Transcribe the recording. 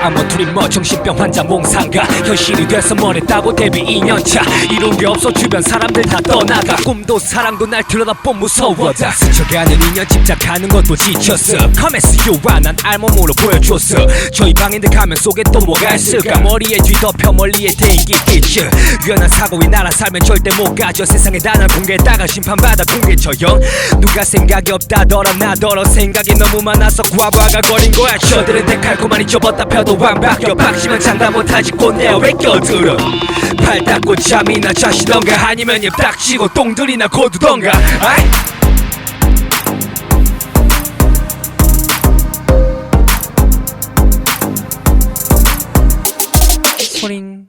아무 둘이 뭐 정신병 환자 몽상가. 현실이 돼서 뭐랬다고 데뷔 2년차. 이룬 게 없어 주변 사람들 다 떠나가. 꿈도 사랑도 날 들여다본 무서워다 스쳐가는 2년 집착하는 것도 지쳤어. You are 난 알몸으로 보여줬어. 저희 방인데 가면 속에 또 뭐가 있을까? 머리에 뒤덮여 멀리에 대기 있지 유연한 사고에 나라 살면 절대 못 가져. 세상에 단을 공개했다가 심판받아 공개 처형 누가 생각이 없다더라 나더러 생각이 너무 많아서 과부하가 거린 거야. 저들은 데칼코마니 접었다 펴도 완박혀 박시면 장담 못하지 꼰대야 왜 껴들어? 팔 닦고 잠이나 자시던가 아니면 입 닥치고 똥들이나 고두던가 아이! 스프링